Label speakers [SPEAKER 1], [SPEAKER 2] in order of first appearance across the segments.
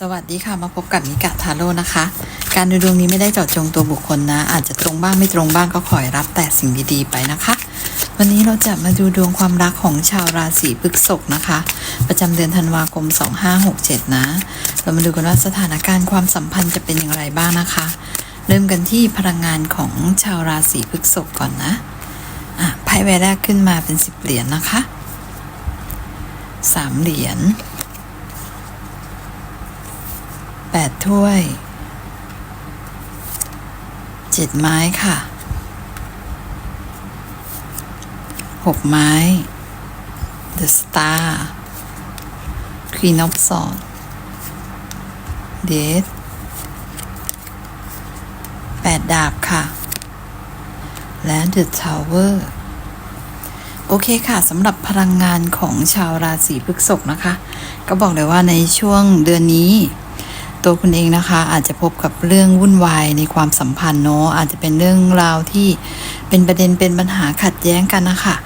[SPEAKER 1] สวัสดีค่ะมาพบกับมิกะทาโร่นะคะ การดูดวงนี้ไม่ได้เจาะจงตัวบุคคลนะ อาจจะตรงบ้างไม่ตรงบ้างก็ขอรับแต่สิ่งดีๆไปนะคะ วันนี้เราจะมาดูดวงความรักของชาวราศีพฤษภนะคะ ประจำเดือนธันวาคม 2567 นะ เรามาดูกันว่าสถานการณ์ความสัมพันธ์จะเป็นอย่างไรบ้างนะคะ เริ่มกันที่พลังงานของชาวราศีพฤษภก่อนนะอะไพ่ใบแรกขึ้นมาเป็น 10 เหรียญนะคะสามเหรียญ แปดถ้วยเจ็ดไม้ค่ะหกไม้ The Star Queen of Swords Death แปดดาบค่ะ และ The Tower โอเคค่ะสำหรับพลังงานของชาวราศีพฤษภนะคะ ก็บอกเลยว่าในช่วงเดือนนี้ ตัวคุณเองนะคะ อาจจะพบกับเรื่องวุ่นวายในความสัมพันธ์เนาะอาจจะเป็นเรื่องราวที่เป็นประเด็นเป็นปัญหาขัดแย้งกันนะคะ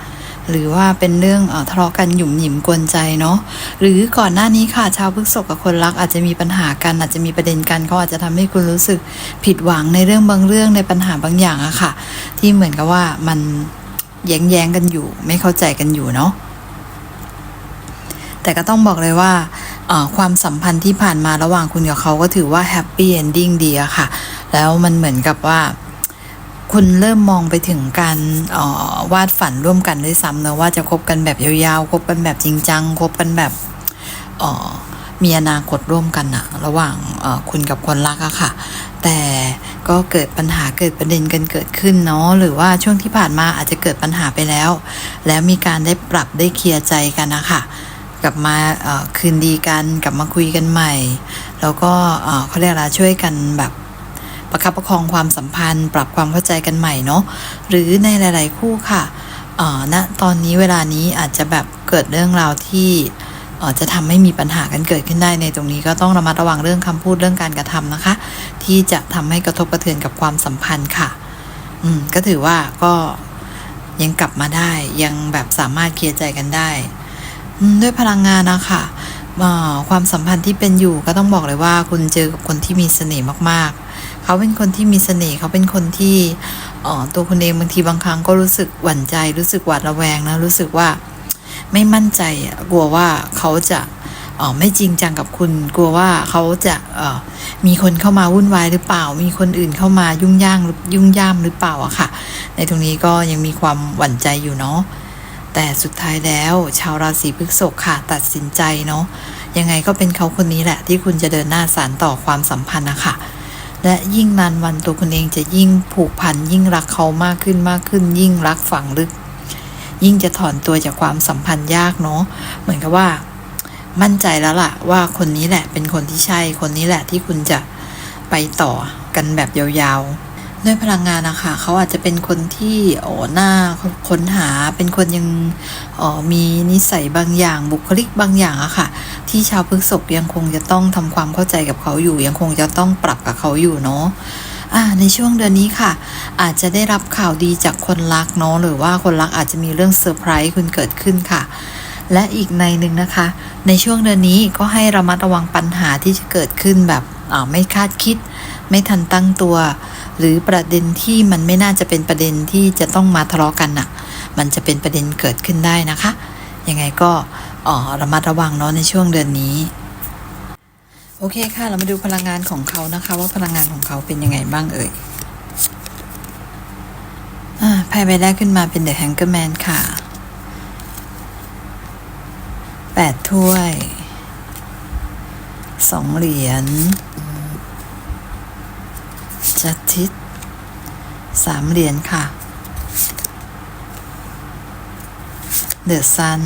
[SPEAKER 1] หรือว่าเป็นเรื่องอทะเลาะกันหยุ่มหยิมกวนใจเนาะหรือก่อนหน้านี้ค่ะชาวพฤษภกับคนรักอาจจะมีปัญหากันอาจจะมีประเด็นกันเขาอาจจะทำให้คุณรู้สึกผิดหวังในเรื่องบางเรื่องในปัญหาบางอย่างอะค่ะ ที่เหมือนกับว่ามันแย้งแย้งกันอยู่ ไม่เข้าใจกันอยู่เนาะ แต่ก็ต้องบอกเลยว่าความสัมพันธ์ที่ผ่านมาระหว่างคุณกับเขาก็ถือว่าแฮปปี้เอนดิ้งดีอะค่ะ แล้วมันเหมือนกับว่า คุณเริ่มมองไปถึงการวาดฝันร่วมกันด้วยซ้ำเนอะว่าจะคบกันแบบยาวๆคบกันแบบจริงจังคบกันแบบมีอนาคตร่วมกันอะระหว่างคุณกับคนรักอะค่ะ แต่ก็เกิดปัญหาเกิดประเด็นกันเกิดขึ้นเนาะหรือว่าช่วงที่ผ่านมาอาจจะเกิดปัญหาไปแล้ว แล้วมีการได้ปรับได้เคลียร์ใจกันนะคะ กลับมาคืนดีกัน กลับมาคุยกันใหม่ แล้วก็เขาเรียกอะไรช่วยกันแบบประคับประคองความสัมพันธ์ ปรับความเข้าใจกันใหม่เนาะหรือในหลาย ๆ คู่ค่ะเอ่อณตอนนี้เวลานี้อาจจะแบบเกิดเรื่องราวที่จะทำให้มีปัญหากันเกิดขึ้นได้ในตรงนี้ก็ต้องระมัดระวังเรื่องคำพูดเรื่องการกระทำนะคะ ที่จะทำให้กระทบกระเทือนกับความสัมพันธ์ค่ะ อืมก็ถือว่าก็ยังกลับมาได้ยังแบบสามารถเคลียร์ใจกันได้ ด้วยพลังงานนะคะอ่าความสัมพันธ์ที่เป็นอยู่ก็ต้องบอกเลยว่า คุณเจอกับคนที่มีเสน่ห์มากๆ เขาเป็นคนที่มีเสน่ห์เขาเป็นคนที่ตัวคุณเองบางทีบางครั้งก็รู้สึกหวั่นใจ รู้สึกหวาดระแวงนะรู้สึกว่าไม่มั่นใจกลัวว่าเขาจะไม่จริงจังกับคุณ กลัวว่าเขาจะมีคนเข้ามาวุ่นวายหรือเปล่า มีคนอื่นเข้ามายุ่งย่างยุ่งย่ามหรือเปล่าอะค่ะ ในตรงนี้ก็ยังมีความหวั่นใจอยู่เนาะ แต่สุดท้ายแล้ว ชาวราศีพฤษภค่ะตัดสินใจเนาะยังไงก็เป็นเขาคนนี้แหละ ที่คุณจะเดินหน้าสานต่อความสัมพันธ์นะคะและยิ่งนานวันตัวคุณเองจะยิ่งผูกพันยิ่งรักเขามากขึ้นมากขึ้น ยิ่งรักฝังลึก ยิ่งจะถอนตัวจากความสัมพันธ์ยากเนาะเหมือนกับว่า มั่นใจแล้วล่ะ ว่าคนนี้แหละเป็นคนที่ใช่คนนี้แหละที่คุณจะไปต่อกันแบบยาวๆ ด้วยพลังงานนะคะเขาอาจจะเป็นคนที่โอ้หน้าค้นหาเป็นคนยังอ๋อมีนิสัยบางอย่างบุคลิกบางอย่างอะค่ะ ที่ชาวพฤษภยังคงจะต้องทำความเข้าใจกับเขาอยู่ ยังคงจะต้องปรับกับเขาอยู่เนาะในช่วงเดือนนี้ค่ะ อาจจะได้รับข่าวดีจากคนรักเนาะหรือว่าคนรักอาจจะมีเรื่องเซอร์ไพรส์คุณเกิดขึ้นค่ะและอีกในหนึ่งนะคะ ในช่วงเดือนนี้ก็ให้ระมัดระวังปัญหาที่จะเกิดขึ้นแบบไม่คาดคิด ไม่ทันตั้งตัว หรือประเด็นที่มันไม่น่าจะเป็นประเด็นที่จะต้องมาทะเลาะกันน่ะ มันจะเป็นประเด็นเกิดขึ้นได้นะคะ ยังไงก็เออระมัดระวังเนาะในช่วงเดือนนี้ โอเคค่ะ เรามาดูพลังงานของเขานะคะ ว่าพลังงานของเขาเป็นยังไงบ้างเอ่ยอ่าไพ่ใบแรกขึ้นมาเป็น The Hangman ค่ะแปดถ้วยสองเหรียญ จัดทิศสามเหรียญค่ะ เดอะซัน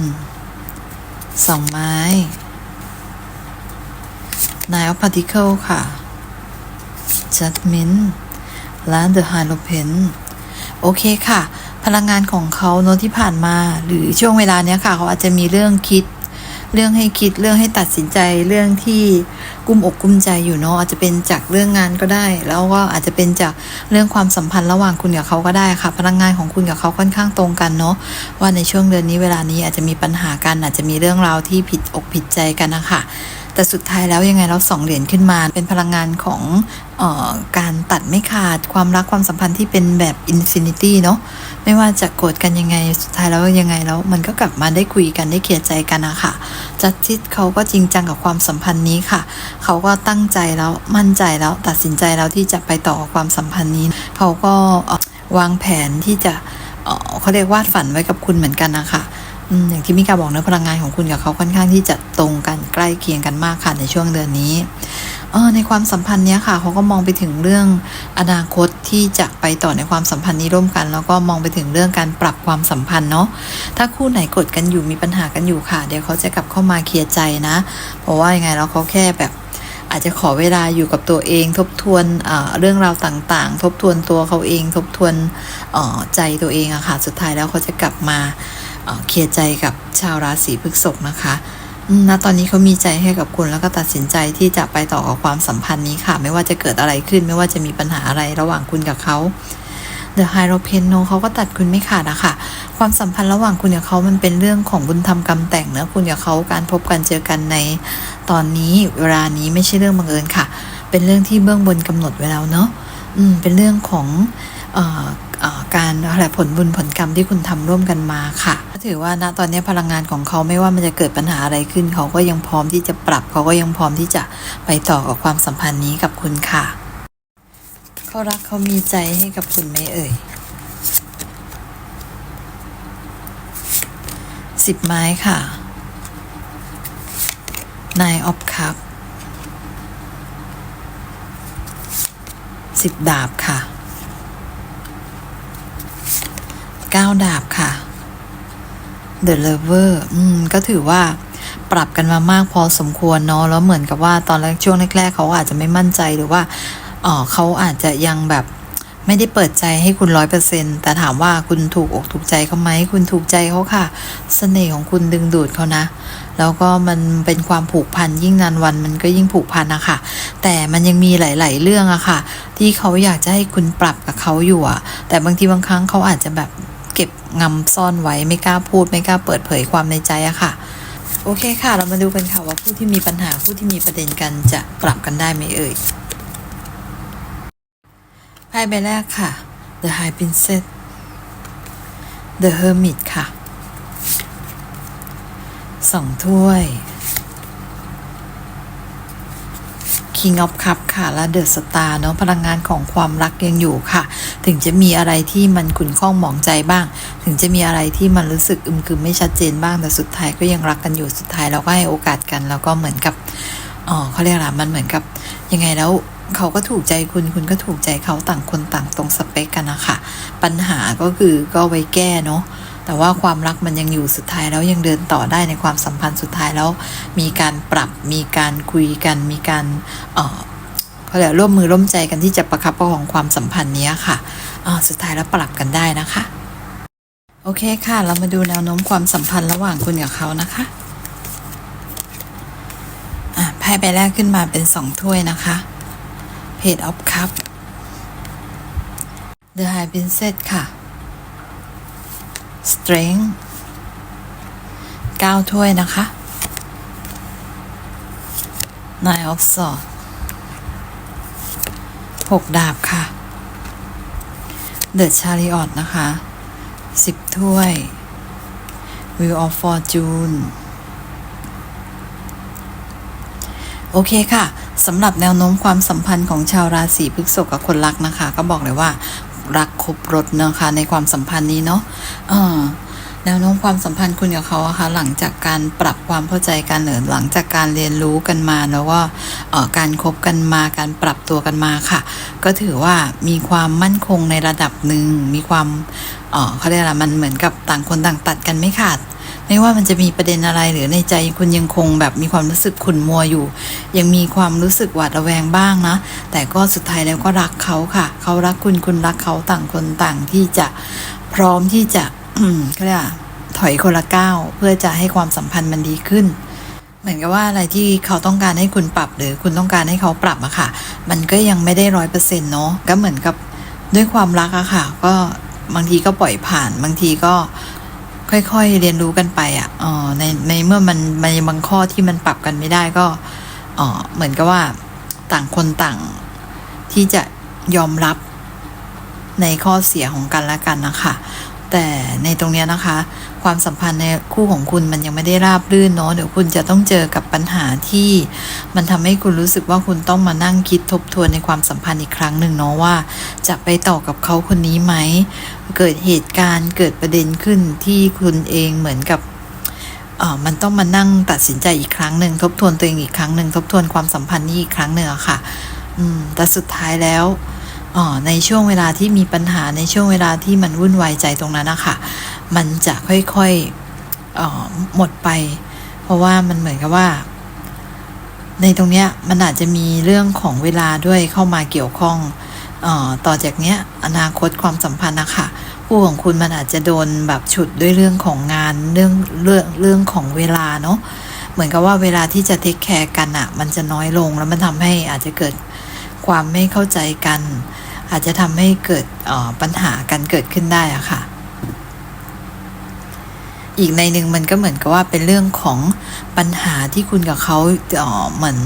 [SPEAKER 1] สองไม้นายอพาร์ติเคิลค่ะจัดมินและเดอะไฮโลเพนโอเคค่ะ พลังงานของเขาโน้ตที่ผ่านมา หรือช่วงเวลาเนี้ยค่ะ เขาอาจจะมีเรื่องคิด เรื่องให้คิดเรื่องให้ตัดสินใจเรื่องที่กุ้มอกกุ้มใจอยู่เนาะอาจจะเป็นจากเรื่องงานก็ได้ แล้วก็อาจจะเป็นจากเรื่องความสัมพันธ์ระหว่างคุณกับเขาก็ได้ค่ะ พลังงานของคุณกับเขาค่อนข้างตรงกันเนาะว่าในช่วงเดือนนี้เวลานี้อาจจะมีปัญหากันอาจจะมีเรื่องราวที่ผิดอกผิดใจกันนะคะแต่สุดท้ายแล้วยังไงเราสองเหรียญขึ้นมา เป็นพลังงานของออการตัดไม่ขาดความรักความสัมพันธ์ที่เป็นแบบอินฟินิตี้เนาะไม่ว่าจะโกรธกันยังไงสุดท้ายแล้วยังไงแล้วมันก็กลับมาได้คุยกันได้เคลียร์ใจกันอะค่ะจัดจิตเขาก็จริงจังกับความสัมพันธ์นี้ค่ะ เขาก็ตั้งใจแล้วมั่นใจแล้วตัดสินใจแล้วที่จะไปต่อความสัมพันธ์นี้ เขาก็วางแผนที่จะเเขาเรียกวาดฝันไว้กับคุณเหมือนกันนะคะ อย่างที่มิกาบอกเนะพลังงานของคุณกับเขาค่อนข้างที่จะตรงกันใกล้เคียงกันมากค่ะในช่วงเดือนนี้เออในความสัมพันธ์เนี้ยค่ะเขาก็มองไปถึงเรื่องอนาคตที่จะไปต่อในความสัมพันธ์นี้ร่วมกัน แล้วก็มองไปถึงเรื่องการปรับความสัมพันธ์เนาะถ้าคู่ไหนกดกันอยู่มีปัญหากันอยู่ค่ะ เดี๋ยวเขาจะกลับเข้ามาเคลียร์ใจนะ เพราะว่ายังไงแล้วเขาแค่แบบอาจจะขอเวลาอยู่กับตัวเองทบทวนเเรื่องราวต่างๆ ทบทวนตัวเขาเอง ทบทวนใจตัวเองอะค่ะสุดท้ายแล้วเขาจะกลับมา เคลียร์ใจกับชาวราศีพฤษภนะคะณตอนนี้เขามีใจให้กับคุณแล้วก็ตัดสินใจที่จะไปต่อกับความสัมพันธ์นี้ค่ะ ไม่ว่าจะเกิดอะไรขึ้น ไม่ว่าจะมีปัญหาอะไรระหว่างคุณกับเขา The h i e r o p e n t เขาก็ตัดคุณไม่ขาดอะคะความสัมพันธ์ระหว่างคุณกับเขามันเป็นเรื่องของบุญธรรมกรรมแต่งเนอะคุณกับเขาการพบกันเจอกันในตอนนี้เวลานี้ไม่ใช่เรื่องบังเอิญค่ะ เป็นเรื่องที่เบื้องบนกำหนดไว้แล้วเนาะอืมเป็นเรื่องของเอ่อ การอะไรผลบุญผลกรรมที่คุณทำร่วมกันมาค่ะถือว่าณตอนนี้พลังงานของเขาไม่ว่ามันจะเกิดปัญหาอะไรขึ้น เขาก็ยังพร้อมที่จะปรับ เขาก็ยังพร้อมที่จะไปต่อกับความสัมพันธ์นี้กับคุณค่ะเขารักเขามีใจให้กับคุณไหมเอ่ยสิบไม้ค่ะนายออฟคัพสิบดาบค่ะ เก้าดาบค่ะ The Lover อืม ก็ถือว่าปรับกันมามากพอสมควรเนาะแล้วเหมือนกับว่าตอนแรกช่วงแรกๆเขาอาจจะไม่มั่นใจหรือว่าเออเขาอาจจะยังแบบไม่ได้เปิดใจให้คุณร้อยเปอร์เซ็นต์แต่ถามว่าคุณถูกอกถูกใจเขาไหมคุณถูกใจเขาค่ะเสน่ห์ของคุณดึงดูดเขานะ แล้วก็มันเป็นความผูกพันยิ่งนานวันมันก็ยิ่งผูกพันนะคะแต่มันยังมีหลาย ๆ เรื่องอะค่ะ ที่เขาอยากจะให้คุณปรับกับเขาอยู่อะแต่บางทีบางครั้งเขาอาจจะแบบ เก็บงำซ่อนไว้ไม่กล้าพูดไม่กล้าเปิดเผยความในใจอะค่ะ โอเคค่ะ เรามาดูกันค่ะว่าผู้ที่มีปัญหาผู้ที่มีประเด็นกันจะปรับกันได้ไหมเอ่ยไพ่ใบแรกค่ะ The High Princess The Hermit ค่ะสองถ้วย King of Cup ค่ะ และ The Star เนาะพลังงานของความรักยังอยู่ค่ะ ถึงจะมีอะไรที่มันขุ่นข้องหมองใจบ้าง ถึงจะมีอะไรที่มันรู้สึกอึมครึมไม่ชัดเจนบ้างแต่สุดท้ายก็ยังรักกันอยู่สุดท้ายเราก็ให้โอกาสกันแล้วก็เหมือนกับอ๋อเขาเรียกอะไรมันเหมือนกับ ยังไงแล้วเขาก็ถูกใจคุณคุณก็ถูกใจเขาต่างคนต่างตรงสเปคกันนะคะปัญหาก็คือก็ไว้แก้เนาะ แต่ว่าความรักมันยังอยู่สุดท้ายแล้วยังเดินต่อได้ในความสัมพันธ์สุดท้ายแล้ว มีการปรับมีการคุยกัน มีการเออเขาเรียกร่วมมือร่วมใจกันที่จะประคับประคองความสัมพันธ์เนี้ยค่ะสุดท้ายแล้วปรับกันได้นะคะ โอเคค่ะ เรามาดูแนวโน้มความสัมพันธ์ระหว่างคุณกับเขานะคะไพ่ใบแรกขึ้นมาเป็นสองถ้วยนะคะ Page of Cup The High Princess ค่ะ ก้าถ้วยนะคะ Nine of Swords หกดาบค่ะ The Chariot นะคะสิบถ้วย Wheel of Fortune โอเคค่ะสำหรับแนวโน้มความสัมพันธ์ของชาวราศีพฤษภกับคนรักนะคะ ก็บอกเลยว่า รักครบรถนะคะในความสัมพันธ์นี้เนาะเออแนวโน้มความสัมพันธ์คุณกับเขาอะคะหลังจากการปรับความเข้าใจกันหรือหลังจากการเรียนรู้กันมาแล้วก็เอ่อการคบกันมาการปรับตัวกันมาค่ะ ก็ถือว่ามีความมั่นคงในระดับหนึ่งมีความเอ่อเขาเรียกอะไรมันเหมือนกับต่างคนต่างตัดกันไม่ขาด ไม่ว่ามันจะมีประเด็นอะไรหรือในใจคุณยังคงแบบมีความรู้สึกขุ่นมัวอยู่ ยังมีความรู้สึกหวาดระแวงบ้างนะ แต่ก็สุดท้ายแล้วก็รักเขาค่ะ เขารักคุณคุณรักเขาต่างคนต่างที่จะพร้อมที่จะเขาเรียกถอยคนละก้าวเพื่อจะให้ความสัมพันธ์มันดีขึ้น เหมือนกับว่าอะไรที่เขาต้องการให้คุณปรับ หรือคุณต้องการให้เขาปรับอะค่ะ มันก็ยังไม่ได้ร้อยเปอร์เซ็นต์เนาะก็เหมือนกับด้วยความรักอะค่ะ ก็บางทีก็ปล่อยผ่าน บางทีก็ ค่อยๆเรียนรู้กันไปอะอ๋อในในเมื่อมันมันบางข้อที่มันปรับกันไม่ได้ก็อ๋อเหมือนกับว่าต่างคนต่างที่จะยอมรับในข้อเสียของกันและกันนะคะ แต่ในตรงเนี้ยนะคะ ความสัมพันธ์ในคู่ของคุณมันยังไม่ได้ราบรื่นเนาะเดี๋ยวคุณจะต้องเจอกับปัญหาที่มันทำให้คุณรู้สึกว่าคุณต้องมานั่งคิดทบทวนในความสัมพันธ์อีกครั้งหนึ่งเนาะว่า จะไปต่อกับเขาคนนี้ไหมเกิดเหตุการณ์เกิดประเด็นขึ้นที่คุณเองเหมือนกับมันต้องมานั่งตัดสินใจอีกครั้งหนึ่งทบทวนตัวเองอีกครั้งหนึ่งทบทวนความสัมพันธ์นี้อีกครั้งหนึ่งอะค่ะ อืมแต่สุดท้ายแล้ว อ๋อในช่วงเวลาที่มีปัญหาในช่วงเวลาที่มันวุ่นวายใจตรงนั้นนะคะมันจะค่อยๆออหมดไป เพราะว่ามันเหมือนกับว่า ในตรงเนี้ยมันอาจจะมีเรื่องของเวลาด้วยเข้ามาเกี่ยวข้องออต่อจากเนี้ยอนาคตความสัมพันธ์นะคะคู่ของคุณมันอาจจะโดนแบบฉุดด้วยเรื่องของงานเรื่องเรื่องเรื่องของเวลาเนาะเหมือนกับว่าเวลาที่จะเทคแคร์กันอะมันจะน้อยลงแล้วมันทำให้อาจจะเกิด ความไม่เข้าใจกัน อาจจะทำให้เกิดออปัญหากันเกิดขึ้นได้อะค่ะ อีกในหนึ่งมันก็เหมือนกับว่าเป็นเรื่องของปัญหาที่คุณกับเขาเออเหมือน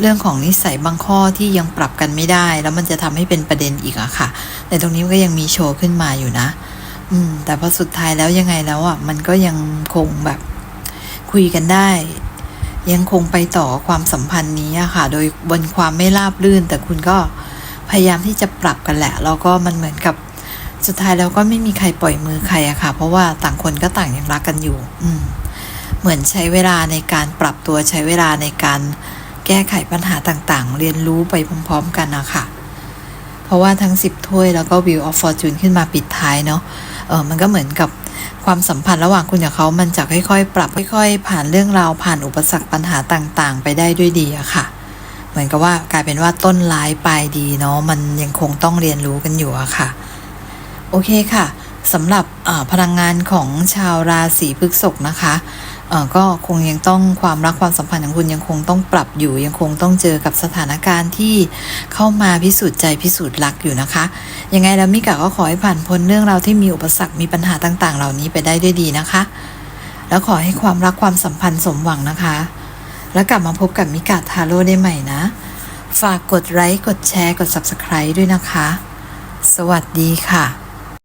[SPEAKER 1] เรื่องของนิสัยบางข้อที่ยังปรับกันไม่ได้ แล้วมันจะทำให้เป็นประเด็นอีกอะค่ะ แต่ตรงนี้ก็ยังมีโชว์ขึ้นมาอยู่นะ อืม แต่พอสุดท้ายแล้วยังไงแล้วอะมันก็ยังคงแบบคุยกันได้ ยังคงไปต่อความสัมพันธ์นี้ค่ะ โดยบนความไม่ราบรื่น แต่คุณก็พยายามที่จะปรับกันแหละ แล้วก็มันเหมือนกับสุดท้ายแล้วก็ไม่มีใครปล่อยมือใครอะค่ะ เพราะว่าต่างคนก็ต่างยังรักกันอยู่ อืม เหมือนใช้เวลาในการปรับตัวใช้เวลาในการแก้ไขปัญหาต่างๆ เรียนรู้ไปพร้อม ๆ กันนะคะเพราะว่าทั้ง 10 ถ้วยแล้วก็ Wheel of Fortune ขึ้นมาปิดท้ายเนาะเออมันก็เหมือนกับ ความสัมพันธ์ระหว่างคุณกับเขามันจะค่อยๆ ปรับค่อย ๆ ผ่านเรื่องราวผ่านอุปสรรคปัญหาต่างๆ ไปได้ด้วยดีอะค่ะ เหมือนกับว่ากลายเป็นว่าต้นร้ายปลายดีเนาะมันยังคงต้องเรียนรู้กันอยู่อะค่ะ โอเคค่ะสำหรับพลังงานของชาวราศีพฤษภนะคะ ก็คงยังต้องความรักความสัมพันธ์ของคุณยังคงต้องปรับอยู่ ยังคงต้องเจอกับสถานการณ์ที่เข้ามาพิสูจน์ใจพิสูจน์รักอยู่นะคะ ยังไงแล้วมิกะก็ขอให้ผ่านพ้นเรื่องราวที่มีอุปสรรคมีปัญหาต่างๆ เหล่านี้ไปได้ด้วยดีนะคะ แล้วขอให้ความรักความสัมพันธ์สมหวังนะคะ แล้วกลับมาพบกับมิกะทาโร่ได้ใหม่นะ ฝากกดไลค์กดแชร์กด Subscribe ด้วยนะคะ สวัสดีค่ะ